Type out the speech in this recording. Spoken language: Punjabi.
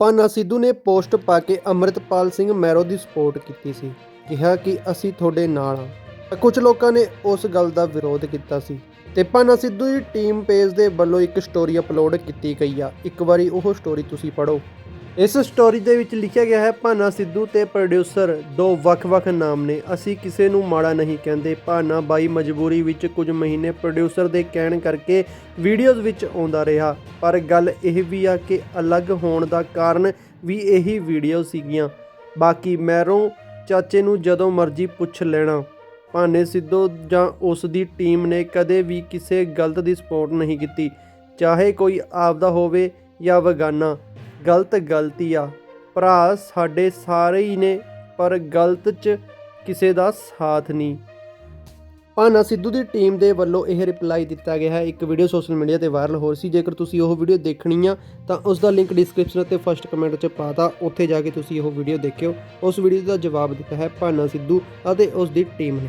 ਪਾਨਾ ਸਿੱਧੂ ਨੇ ਪੋਸਟ ਪਾ ਕੇ ਅੰਮ੍ਰਿਤਪਾਲ ਸਿੰਘ ਮੈਰੋ ਦੀ ਸਪੋਰਟ ਕੀਤੀ ਸੀ, ਕਿਹਾ ਕਿ ਅਸੀਂ ਤੁਹਾਡੇ ਨਾਲ ਹਾਂ। ਤਾਂ ਕੁਝ ਲੋਕਾਂ ਨੇ ਉਸ ਗੱਲ ਦਾ ਵਿਰੋਧ ਕੀਤਾ ਸੀ ਤੇ ਪਾਨਾ ਸਿੱਧੂ ਦੀ ਟੀਮ ਪੇਜ ਦੇ ਵੱਲੋਂ ਇੱਕ ਸਟੋਰੀ ਅਪਲੋਡ ਕੀਤੀ ਗਈ ਆ। ਇੱਕ ਵਾਰੀ ਉਹ ਸਟੋਰੀ ਤੁਸੀਂ ਪੜ੍ਹੋ। ਇਸ ਸਟੋਰੀ ਦੇ ਵਿੱਚ ਲਿਖਿਆ ਗਿਆ ਹੈ, ਭਾਨਾ ਸਿੱਧੂ ਤੇ ਪ੍ਰੋਡਿਊਸਰ ਦੋ ਵੱਖ-ਵੱਖ ਨਾਮ ਨੇ। ਅਸੀਂ ਕਿਸੇ ਨੂੰ ਮਾੜਾ ਨਹੀਂ ਕਹਿੰਦੇ। ਭਾਨਾ ਬਾਈ ਮਜਬੂਰੀ ਵਿੱਚ ਕੁਝ ਮਹੀਨੇ ਪ੍ਰੋਡਿਊਸਰ ਦੇ ਕਹਿਣ ਕਰਕੇ ਵੀਡੀਓਜ਼ ਵਿੱਚ ਆਉਂਦਾ ਰਿਹਾ। ਪਰ ਗੱਲ ਇਹ ਵੀ ਆ ਕਿ ਅਲੱਗ ਹੋਣ ਦਾ ਕਾਰਨ ਵੀ ਇਹੀ ਵੀਡੀਓ ਸੀਗੀਆਂ। ਬਾਕੀ ਮੈਰੋਂ ਚਾਚੇ ਨੂੰ ਜਦੋਂ ਮਰਜ਼ੀ ਪੁੱਛ ਲੈਣਾ। ਭਾਨੇ ਸਿੱਧੂ ਜਾਂ ਉਸ ਦੀ ਟੀਮ ਨੇ ਕਦੇ ਵੀ ਕਿਸੇ ਗਲਤ ਦੀ ਸਪੋਰਟ ਨਹੀਂ ਕੀਤੀ। ਚਾਹੇ ਕੋਈ ਆਪਦਾ ਹੋਵੇ ਜਾਂ ਵਗਾਨਾ ਗਲਤ ਗਲਤੀ ਆ। ਭਰਾ ਸਾਡੇ ਸਾਰੇ ਹੀ ਨੇ, ਪਰ ਗਲਤ 'ਚ ਕਿਸੇ ਦਾ ਸਾਥ ਨਹੀਂ। ਭਾਨਾ ਸਿੱਧੂ ਦੀ ਟੀਮ ਦੇ ਵੱਲੋਂ ਇਹ ਰਿਪਲਾਈ ਦਿੱਤਾ ਗਿਆ ਹੈ। ਇੱਕ ਵੀਡੀਓ ਸੋਸ਼ਲ ਮੀਡੀਆ ਤੇ ਵਾਇਰਲ ਹੋ ਰਹੀ ਸੀ। ਜੇਕਰ ਤੁਸੀਂ ਉਹ ਵੀਡੀਓ ਦੇਖਣੀ ਆ, ਤਾਂ ਉਸ ਦਾ ਲਿੰਕ ਡਿਸਕ੍ਰਿਪਸ਼ਨ ਅਤੇ ਫਸਟ ਕਮੈਂਟ 'ਚ ਪਾਤਾ ਉੱਥੇ ਜਾ ਕੇ ਤੁਸੀਂ ਉਹ ਵੀਡੀਓ ਦੇਖਿਓ। ਉਸ ਵੀਡੀਓ ਦਾ ਜਵਾਬ ਦਿੱਤਾ ਹੈ ਭਾਨਾ ਸਿੱਧੂ ਅਤੇ ਉਸ ਦੀ ਟੀਮ ਨੇ।